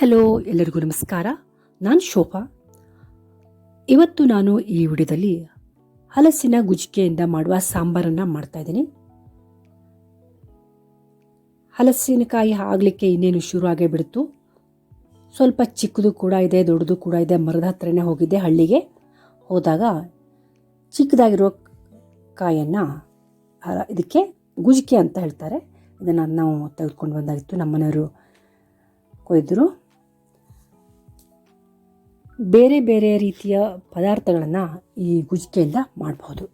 Hello, ಎಲ್ಲರಿಗೂ ನಮಸ್ಕಾರ. ನಾನು ಶೋಭಾ. ಇವತ್ತು ನಾನು ಈ ವಿಡಿಯೋದಲ್ಲಿ ಹಲಸಿನ ಗುಜಿಕೆಯಿಂದ ಮಾಡುವ ಸಾಂಬಾರನ್ನು ಮಾಡ್ತಾ ಇದ್ದೀನಿ. ಹಲಸಿನಕಾಯಿ ಆಗಲಿಕ್ಕೆ ಇನ್ನೇನು ಶುರು ಆಗೇ ಬಿಡ್ತು. ಸ್ವಲ್ಪ ಚಿಕ್ಕದು ಕೂಡ ಇದೆ, ದೊಡ್ಡದು ಕೂಡ ಇದೆ, ಮರದ ಹತ್ರನೇ ಹೋಗಿದ್ದೆ ಹಳ್ಳಿಗೆ. ಹೋದಾಗ ಚಿಕ್ಕದಾಗಿರೋ ಕಾಯನ್ನು ಇದಕ್ಕೆ ಗುಜಿಕೆ ಅಂತ ಹೇಳ್ತಾರೆ. ಇದನ್ನು ನಾವು ತೆಗೆದುಕೊಂಡು ಬಂದಾಗಿತ್ತು. ನಮ್ಮನೆಯವರು ಕೊಯ್ದರು ಬೇರೆ ಬೇರೆ ರೀತಿಯ ಪದಾರ್ಥಗಳನ್ನು ಈ ಗುಜ್ಜಿಕೆಯಿಂದ ಮಾಡಬಹುದು.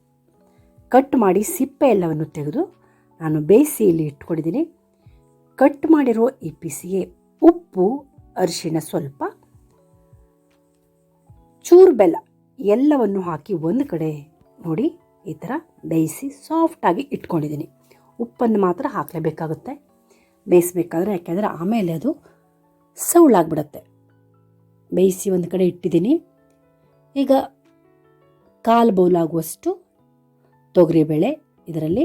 ಕಟ್ ಮಾಡಿ ಸಿಪ್ಪೆ ಎಲ್ಲವನ್ನು ತೆಗೆದು ನಾನು ಬೇಯಿಸಿ ಇಟ್ಕೊಂಡಿದ್ದೀನಿ. ಕಟ್ ಮಾಡಿರೋ ಈ ಪಿಸಿಗೆ ಉಪ್ಪು, ಅರಿಶಿಣ ಸ್ವಲ್ಪ ಚೂರು ಬೆಲ್ಲ ಎಲ್ಲವನ್ನು ಹಾಕಿ ಒಂದು ಕಡೆ ನೋಡಿ ಈ ಥರ ಬೇಯಿಸಿ ಸಾಫ್ಟಾಗಿ ಇಟ್ಕೊಂಡಿದ್ದೀನಿ. ಉಪ್ಪನ್ನು ಮಾತ್ರ ಹಾಕಲೇಬೇಕಾಗುತ್ತೆ. ಬೇಯಿಸ್ಬೇಕಾದ್ರೆ ಯಾಕೆಂದರೆ ಆಮೇಲೆ ಅದು ಸೌಳಾಗ್ಬಿಡತ್ತೆ. ಬೇಯಿಸಿ ಒಂದು ಕಡೆ ಇಟ್ಟಿದ್ದೀನಿ. ಈಗ ಕಾಲು ಬೌಲಾಗುವಷ್ಟು ತೊಗರಿಬೇಳೆ, ಇದರಲ್ಲಿ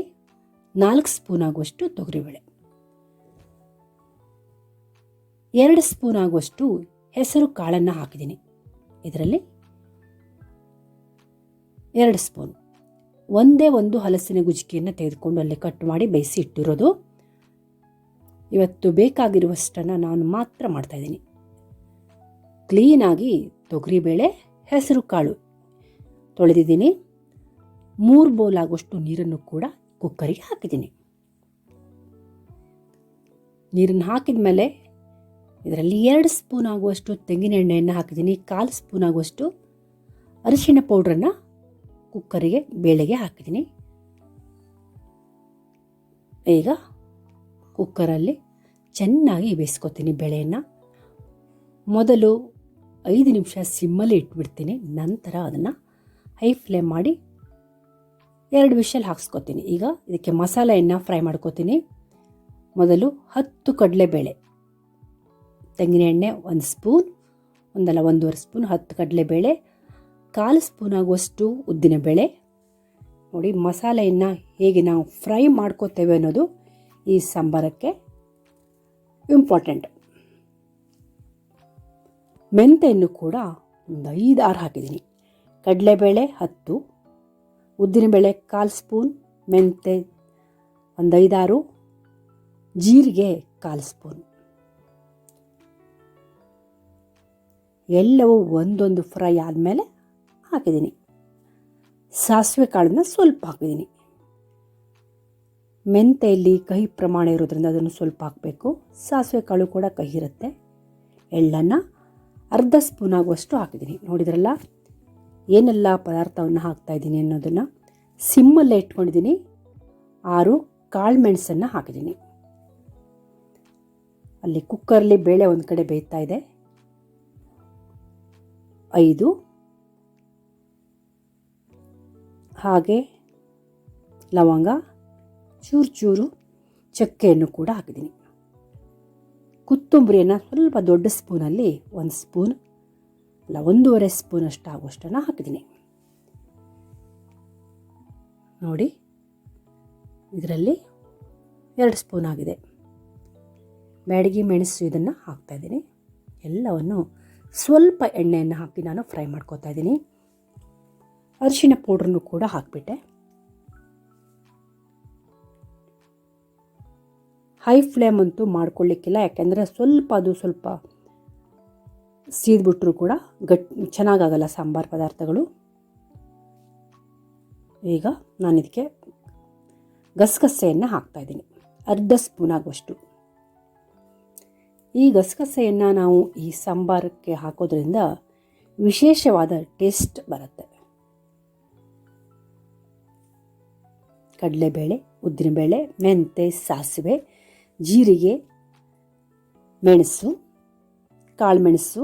ನಾಲ್ಕು ಸ್ಪೂನ್ ಆಗುವಷ್ಟು ತೊಗರಿಬೇಳೆ. ಎರಡು ಸ್ಪೂನ್ ಆಗುವಷ್ಟು ಹೆಸರು ಕಾಳನ್ನು ಹಾಕಿದ್ದೀನಿ. ಇದರಲ್ಲಿ ಎರಡು ಸ್ಪೂನ್. ಒಂದೇ ಒಂದು ಹಲಸಿನ ಗುಜಿಕೆಯನ್ನು ತೆಗೆದುಕೊಂಡು ಅಲ್ಲಿ ಕಟ್ ಮಾಡಿ ಬೇಯಿಸಿ ಇಟ್ಟಿರೋದು. ಇವತ್ತು ಬೇಕಾಗಿರುವಷ್ಟನ್ನು ನಾನು ಮಾತ್ರ ಮಾಡ್ತಾಯಿದ್ದೀನಿ ಕ್ಲೀನಾಗಿ ತೊಗರಿಬೇಳೆ, ಹೆಸರು ಕಾಳು ತೊಳೆದಿದ್ದೀನಿ. ಮೂರು ಬೌಲ್ ಆಗುವಷ್ಟು ನೀರನ್ನು ಕೂಡ ಕುಕ್ಕರಿಗೆ ಹಾಕಿದ್ದೀನಿ. ನೀರನ್ನು ಹಾಕಿದ ಮೇಲೆ ಇದರಲ್ಲಿ ಎರಡು ಸ್ಪೂನ್ ಆಗುವಷ್ಟು ತೆಂಗಿನ ಎಣ್ಣೆಯನ್ನು ಹಾಕಿದ್ದೀನಿ. ಕಾಲು ಸ್ಪೂನ್ ಆಗುವಷ್ಟು ಅರಿಶಿಣ ಪೌಡ್ರನ್ನು ಕುಕ್ಕರಿಗೆ, ಬೇಳೆಗೆ ಹಾಕಿದ್ದೀನಿ. ಈಗ ಕುಕ್ಕರಲ್ಲಿ ಚೆನ್ನಾಗಿ ಬೇಯಿಸ್ಕೊತೀನಿ ಬೇಳೆಯನ್ನು. ಮೊದಲು ಐದು ನಿಮಿಷ ಸಿಮ್ಮಲ್ಲಿ ಇಟ್ಬಿಡ್ತೀನಿ, ನಂತರ ಅದನ್ನು ಹೈ ಫ್ಲೇಮ್ ಮಾಡಿ ಎರಡು ವಿಷಲ್ಲಿ ಹಾಕ್ಸ್ಕೊತೀನಿ. ಈಗ ಇದಕ್ಕೆ ಮಸಾಲೆಯನ್ನು ಫ್ರೈ ಮಾಡ್ಕೋತೀನಿ. ಮೊದಲು ಹತ್ತು ಕಡಲೆಬೇಳೆ, ತೆಂಗಿನ ಎಣ್ಣೆ ಒಂದು ಸ್ಪೂನ್ ಒಂದಲ್ಲ ಒಂದೂವರೆ ಸ್ಪೂನ್ ಹತ್ತು ಕಡಲೆಬೇಳೆ, ಕಾಲು ಸ್ಪೂನ್ ಆಗುವಷ್ಟು ಉದ್ದಿನಬೇಳೆ. ನೋಡಿ ಮಸಾಲೆಯನ್ನು ಹೇಗೆ ನಾವು ಫ್ರೈ ಮಾಡ್ಕೋತೇವೆ ಅನ್ನೋದು ಈ ಸಾಂಬಾರಕ್ಕೆ ಇಂಪಾರ್ಟೆಂಟ್ ಮೆಂತೆಯನ್ನು ಕೂಡ ಒಂದು ಐದು ಆರು ಹಾಕಿದ್ದೀನಿ. ಕಡಲೆಬೇಳೆ ಹತ್ತು, ಉದ್ದಿನಬೇಳೆ ಕಾಲು ಸ್ಪೂನ್, ಮೆಂತೆ ಒಂದು ಐದಾರು, ಜೀರಿಗೆ ಕಾಲು ಸ್ಪೂನ್. ಎಲ್ಲವೂ ಒಂದೊಂದು ಫ್ರೈ ಆದಮೇಲೆ ಹಾಕಿದ್ದೀನಿ. ಸಾಸಿವೆ ಕಾಳನ್ನು ಸ್ವಲ್ಪ ಹಾಕಿದ್ದೀನಿ. ಮೆಂತೆಯಲ್ಲಿ ಕಹಿ ಪ್ರಮಾಣ ಇರೋದ್ರಿಂದ ಅದನ್ನು ಸ್ವಲ್ಪ ಹಾಕಬೇಕು. ಸಾಸಿವೆ ಕಾಳು ಕೂಡ ಕಹಿ ಇರುತ್ತೆ. ಎಳ್ಳನ್ನು ಅರ್ಧ ಸ್ಪೂನ್ ಆಗುವಷ್ಟು ಹಾಕಿದ್ದೀನಿ. ನೋಡಿದ್ರಲ್ಲ? ಏನೆಲ್ಲ ಪದಾರ್ಥವನ್ನು ಹಾಕ್ತಾಯಿದ್ದೀನಿ ಅನ್ನೋದನ್ನು ಸಿಮ್ಮಲ್ಲೇ ಇಟ್ಕೊಂಡಿದ್ದೀನಿ. ಆರು ಕಾಳು ಮೆಣಸನ್ನು ಹಾಕಿದ್ದೀನಿ. ಅಲ್ಲಿ ಕುಕ್ಕರಲ್ಲಿ ಬೇಳೆ ಒಂದು ಕಡೆ ಬೇಯ್ತಾ ಇದೆ. ಐದು. ಹಾಗೆ ಲವಂಗ, ಚೂರು ಚೂರು ಚಕ್ಕೆಯನ್ನು ಕೂಡ ಹಾಕಿದ್ದೀನಿ. ಕೊತ್ತಂಬರಿಯನ್ನು ಸ್ವಲ್ಪ ದೊಡ್ಡ ಸ್ಪೂನಲ್ಲಿ ಒಂದು ಸ್ಪೂನ್, ಅಲ್ಲ ಒಂದೂವರೆ ಸ್ಪೂನ್ ಅಷ್ಟು ಆಗುವಷ್ಟನ್ನು ಹಾಕಿದ್ದೀನಿ. ನೋಡಿ, ಇದರಲ್ಲಿ ಎರಡು ಸ್ಪೂನ್ ಆಗಿದೆ. ಬ್ಯಾಡಗಿ ಮೆಣಸು ಇದನ್ನು ಹಾಕ್ತಾಯಿದ್ದೀನಿ ಎಲ್ಲವನ್ನು ಸ್ವಲ್ಪ ಎಣ್ಣೆಯನ್ನು ಹಾಕಿ ನಾನು ಫ್ರೈ ಮಾಡ್ಕೋತಾ ಇದ್ದೀನಿ. ಅರಿಶಿನ ಪೌಡ್ರನ್ನು ಕೂಡ ಹಾಕಿಬಿಟ್ಟೆ. ಹೈ ಫ್ಲೇಮ್ ಅಂತೂ ಮಾಡ್ಕೊಳ್ಳಿಕ್ಕಿಲ್ಲ. ಯಾಕೆಂದರೆ ಸ್ವಲ್ಪ ಅದು ಸ್ವಲ್ಪ ಸೀದ್ಬಿಟ್ರೂ ಕೂಡ ಗಟ್, ಚೆನ್ನಾಗಾಗಲ್ಲ ಸಾಂಬಾರು ಪದಾರ್ಥಗಳು. ಈಗ ನಾನು ಇದಕ್ಕೆ ಗಸಗಸೆಯನ್ನು ಹಾಕ್ತಾಯಿದ್ದೀನಿ ಅರ್ಧ ಸ್ಪೂನ್ ಆಗುವಷ್ಟು. ಈ ಗಸಗಸೆಯನ್ನು ನಾವು ಈ ಸಾಂಬಾರಕ್ಕೆ ಹಾಕೋದ್ರಿಂದ ವಿಶೇಷವಾದ ಟೇಸ್ಟ್ ಬರುತ್ತೆ. ಕಡಲೆಬೇಳೆ, ಉದ್ದಿನಬೇಳೆ, ಮೆಂತೆ, ಸಾಸಿವೆ ಜೀರಿಗೆ, ಮೆಣಸು ಕಾಳುಮೆಣಸು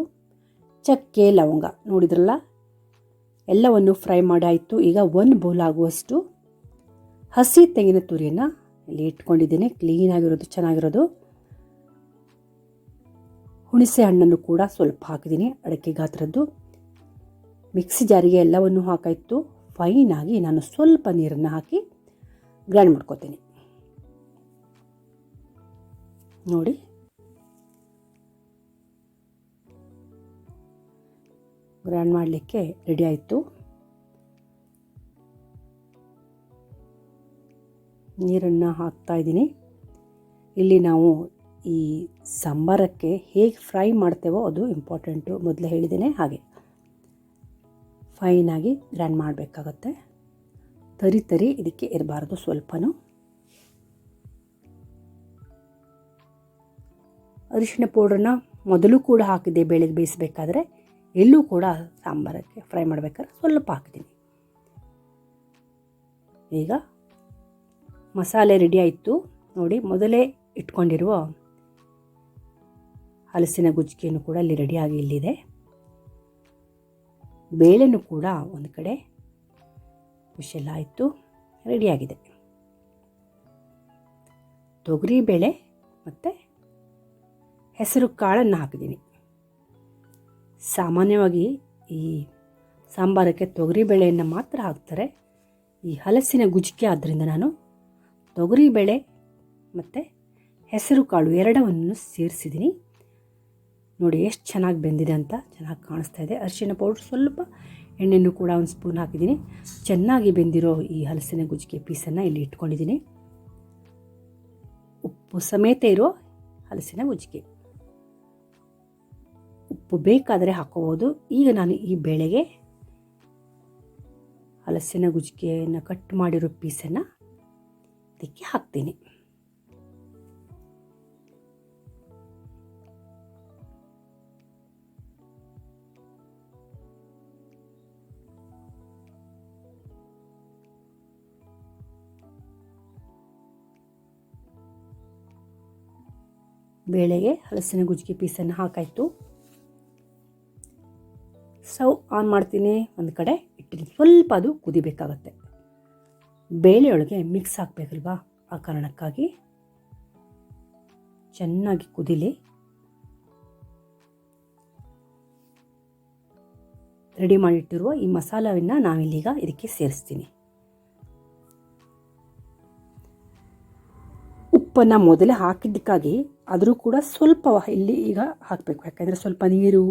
ಚಕ್ಕೆ, ಲವಂಗ. ನೋಡಿದ್ರಲ್ಲ? ಎಲ್ಲವನ್ನು ಫ್ರೈ ಮಾಡಾಯಿತು. ಈಗ ಒಂದು ಬೌಲ್ ಆಗುವಷ್ಟು ಹಸಿ ತೆಂಗಿನ ತುರಿಯನ್ನು ಇಲ್ಲಿ ಇಟ್ಕೊಂಡಿದ್ದೀನಿ. ಕ್ಲೀನಾಗಿರೋದು ಚೆನ್ನಾಗಿರೋದು. ಹುಣಸೆ ಹಣ್ಣನ್ನು ಕೂಡ ಸ್ವಲ್ಪ ಹಾಕಿದ್ದೀನಿ, ಅಡಕೆ ಗಾತ್ರದ್ದು. ಮಿಕ್ಸಿ ಜಾರಿಗೆ ಎಲ್ಲವನ್ನು ಹಾಕಾಯಿತು. ಫೈನಾಗಿ ನಾನು ಸ್ವಲ್ಪ ನೀರನ್ನು ಹಾಕಿ ಗ್ರೈಂಡ್ ಮಾಡ್ಕೋತೀನಿ. ನೋಡಿ. ಗ್ರ್ಯಾಂಡ್ ಮಾಡಲಿಕ್ಕೆ ರೆಡಿ ಆಯಿತು. ನೀರನ್ನು ಹಾಕ್ತಾ ಇದ್ದೀನಿ. ಇಲ್ಲಿ ನಾವು ಈ ಸಾಂಬಾರಕ್ಕೆ ಹೇಗೆ ಫ್ರೈ ಮಾಡ್ತೇವೋ ಅದು ಇಂಪಾರ್ಟೆಂಟು ಮೊದಲು ಹೇಳಿದ್ದೇನೆ ಹಾಗೆ. ಫೈನಾಗಿ ಗ್ರ್ಯಾಂಡ್ ಮಾಡಬೇಕಾಗತ್ತೆ. ತರಿ ತರಿ ಇದಕ್ಕೆ ಇರಬಾರ್ದು ಸ್ವಲ್ಪನೂ. ಅರಿಶಿಣ ಪೌಡ್ರನ್ನ ಮೊದಲು ಕೂಡ ಹಾಕಿದ್ದೆ ಬೇಳೆ ಬೇಯಿಸಬೇಕಾದ್ರೆ ಎಲ್ಲೂ ಕೂಡ ಸಾಂಬಾರಕ್ಕೆ ಫ್ರೈ ಮಾಡಬೇಕಾದ್ರೆ ಸ್ವಲ್ಪ ಹಾಕಿದ್ದೀನಿ ಈಗ ಮಸಾಲೆ ರೆಡಿ ಆಯಿತು. ನೋಡಿ, ಮೊದಲೇ ಇಟ್ಕೊಂಡಿರುವ ಹಲಸಿನ ಗುಜ್ಜಿಗೆಯನ್ನು ಕೂಡ ಅಲ್ಲಿ ರೆಡಿಯಾಗಿ ಇಲ್ಲಿದೆ. ಬೇಳೆನೂ ಕೂಡ ಒಂದು ಕಡೆ ವಿಷೆಲ್ಲ ಆಯಿತು ರೆಡಿಯಾಗಿದೆ ತೊಗರಿ ಬೇಳೆ ಮತ್ತು ಹೆಸರು ಕಾಳನ್ನು ಹಾಕಿದ್ದೀನಿ. ಸಾಮಾನ್ಯವಾಗಿ ಈ ಸಾಂಬಾರಕ್ಕೆ ತೊಗರಿ ಬೇಳೆಯನ್ನು ಮಾತ್ರ ಹಾಕ್ತಾರೆ. ಈ ಹಲಸಿನ ಗುಜಿಕೆ ಆದ್ದರಿಂದ ನಾನು ತೊಗರಿ ಬೇಳೆ ಮತ್ತು ಹೆಸರು ಕಾಳು ಎರಡವನ್ನು ಸೇರಿಸಿದ್ದೀನಿ. ನೋಡಿ ಎಷ್ಟು ಚೆನ್ನಾಗಿ ಬೆಂದಿದೆ ಅಂತ ಚೆನ್ನಾಗಿ ಕಾಣಿಸ್ತಾ ಇದೆ. ಅರಿಶಿನ ಪೌಡ್ರ್ ಸ್ವಲ್ಪ ಎಣ್ಣೆಯನ್ನು ಕೂಡ ಒಂದು ಸ್ಪೂನ್ ಹಾಕಿದ್ದೀನಿ. ಚೆನ್ನಾಗಿ ಬೆಂದಿರೋ ಈ ಹಲಸಿನ ಗುಜಿಕೆ ಪೀಸನ್ನು ಇಲ್ಲಿ ಇಟ್ಕೊಂಡಿದ್ದೀನಿ. ಉಪ್ಪು ಸಮೇತ ಇರೋ ಹಲಸಿನ ಗುಜ್ಜಿಗೆ. ಉಪ್ಪು ಬೇಕಾದರೆ ಹಾಕೋಬೋದು ಈಗ ನಾನು ಈ ಬೇಳೆಗೆ ಹಲಸಿನ ಗುಜ್ಜಿಗೆಯನ್ನು ಕಟ್ ಮಾಡಿರೋ ಪೀಸನ್ನು ಇದಕ್ಕೆ ಹಾಕ್ತೀನಿ. ಬೇಳೆಗೆ ಹಲಸಿನ ಗುಜ್ಜಿಗೆ ಪೀಸನ್ನು ಹಾಕಾಯಿತು. ಸ್ಟವ್ ಆನ್ ಮಾಡ್ತೀನಿ. ಒಂದು ಕಡೆ ಇಟ್ಟಿನಿ ಸ್ವಲ್ಪ ಅದು ಕುದಿಬೇಕಾಗತ್ತೆ. ಬೇಳೆಯೊಳಗೆ ಮಿಕ್ಸ್ ಹಾಕಬೇಕಲ್ವಾ? ಆ ಕಾರಣಕ್ಕಾಗಿ ಚೆನ್ನಾಗಿ ಕುದಿಲಿ. ರೆಡಿ ಮಾಡಿಟ್ಟಿರುವ ಈ ಮಸಾಲವನ್ನು ನಾವಿಲ್ಲೀಗ ಇದಕ್ಕೆ ಸೇರಿಸ್ತೀನಿ. ಉಪ್ಪನ್ನು ಮೊದಲೇ ಹಾಕಿದ್ದಕ್ಕಾಗಿ ಆದರೂ ಕೂಡ ಸ್ವಲ್ಪ ಇಲ್ಲಿ ಈಗ ಹಾಕಬೇಕು. ಯಾಕೆಂದರೆ ಸ್ವಲ್ಪ ನೀರು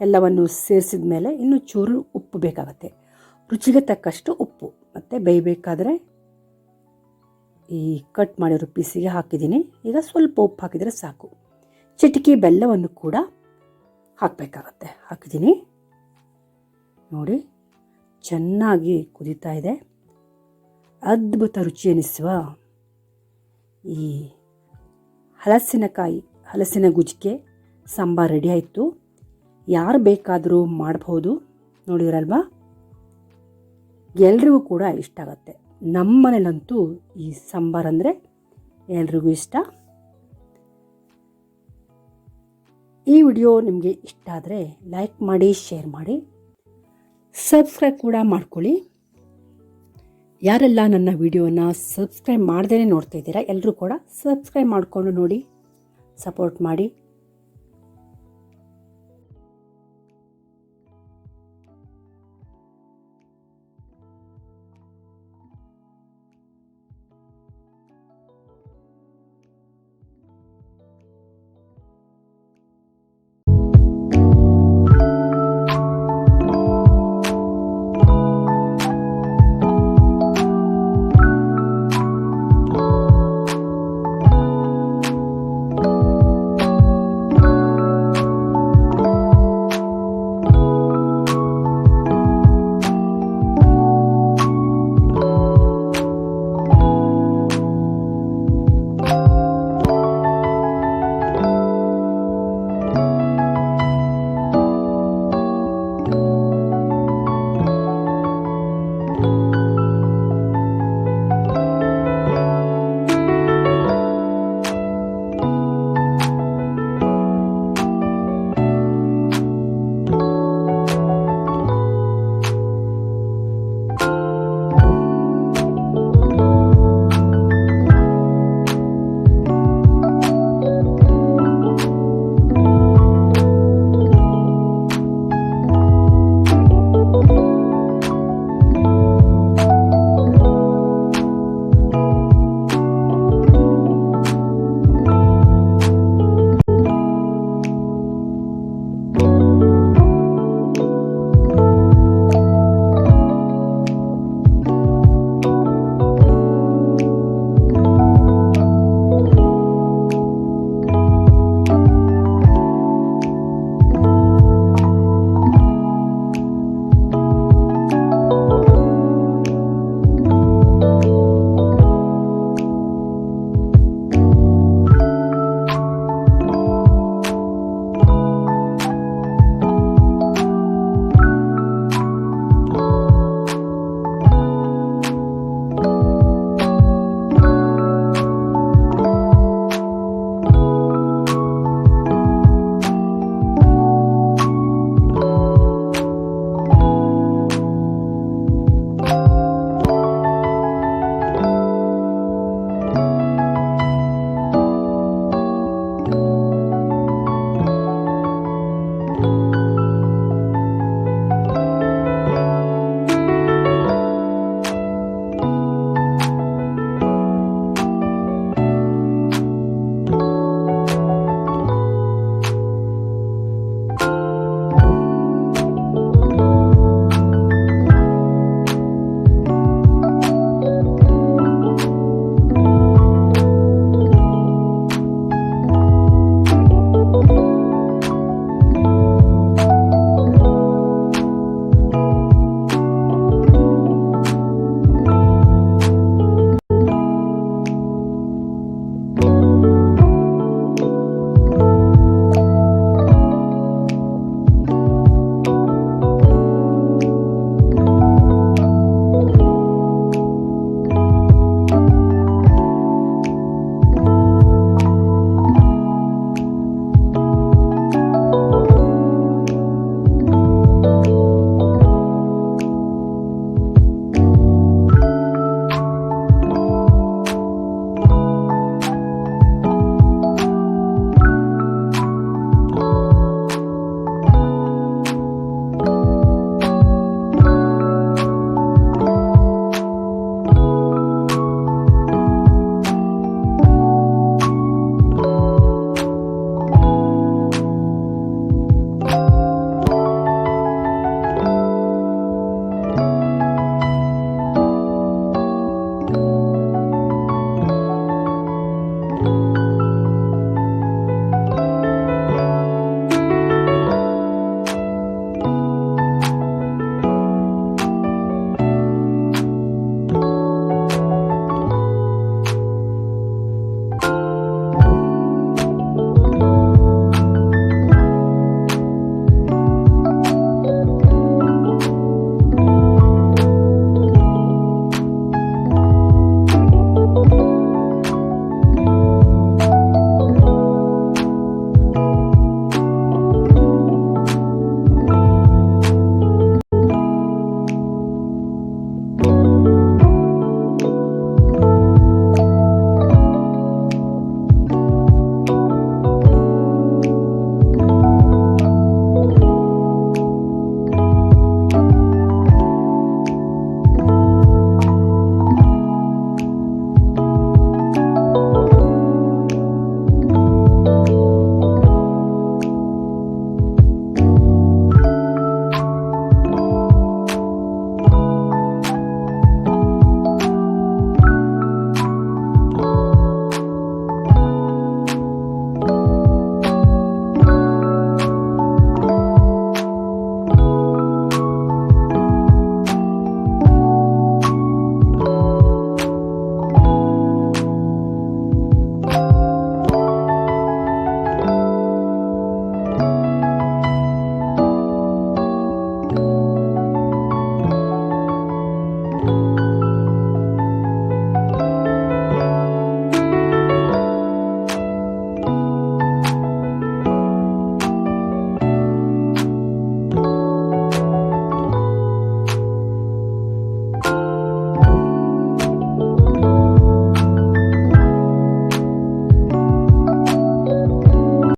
ಎಲ್ಲವನ್ನು ಸೇರಿಸಿದ ಮೇಲೆ ಇನ್ನೂ ಚೂರು ಉಪ್ಪು ಬೇಕಾಗುತ್ತೆ. ರುಚಿಗೆ ತಕ್ಕಷ್ಟು ಉಪ್ಪು. ಮತ್ತು ಬೇಯಬೇಕಾದ್ರೆ ಈ ಕಟ್ ಮಾಡಿರೋ ಪೀಸಿಗೆ ಹಾಕಿದ್ದೀನಿ. ಈಗ ಸ್ವಲ್ಪ ಉಪ್ಪು ಹಾಕಿದರೆ ಸಾಕು. ಚಿಟಿಕೆ ಬೆಲ್ಲವನ್ನು ಕೂಡ ಹಾಕಬೇಕಾಗತ್ತೆ. ಹಾಕಿದ್ದೀನಿ. ನೋಡಿ, ಚೆನ್ನಾಗಿ ಕುದೀತಾ ಇದೆ. ಅದ್ಭುತ ರುಚಿ ಅನಿಸುವ ಈ ಹಲಸಿನಕಾಯಿ, ಹಲಸಿನ ಗುಜ್ಜಿಗೆ ಸಾಂಬಾರು ರೆಡಿ ಆಯಿತು. ಯಾರು ಬೇಕಾದರೂ ಮಾಡ್ಬೋದು. ನೋಡಿದ್ರಲ್ವಾ? ಎಲ್ರಿಗೂ ಕೂಡ ಇಷ್ಟ ಆಗುತ್ತೆ. ನಮ್ಮ ಮನೇಲಂತೂ ಈ ಸಾಂಬಾರು ಅಂದರೆ ಎಲ್ರಿಗೂ ಇಷ್ಟ. ಈ ವಿಡಿಯೋ ನಿಮಗೆ ಇಷ್ಟ ಆದರೆ ಲೈಕ್ ಮಾಡಿ, ಶೇರ್ ಮಾಡಿ. ಸಬ್ಸ್ಕ್ರೈಬ್ ಕೂಡ ಮಾಡ್ಕೊಳ್ಳಿ. ಯಾರೆಲ್ಲ ನನ್ನ ವಿಡಿಯೋನ ಸಬ್ಸ್ಕ್ರೈಬ್ ಮಾಡ್ದೇ ನೋಡ್ತಾ ಇದ್ದೀರಾ ಎಲ್ಲರೂ ಕೂಡ ಸಬ್ಸ್ಕ್ರೈಬ್ ಮಾಡಿಕೊಂಡು ನೋಡಿ. ಸಪೋರ್ಟ್ ಮಾಡಿ.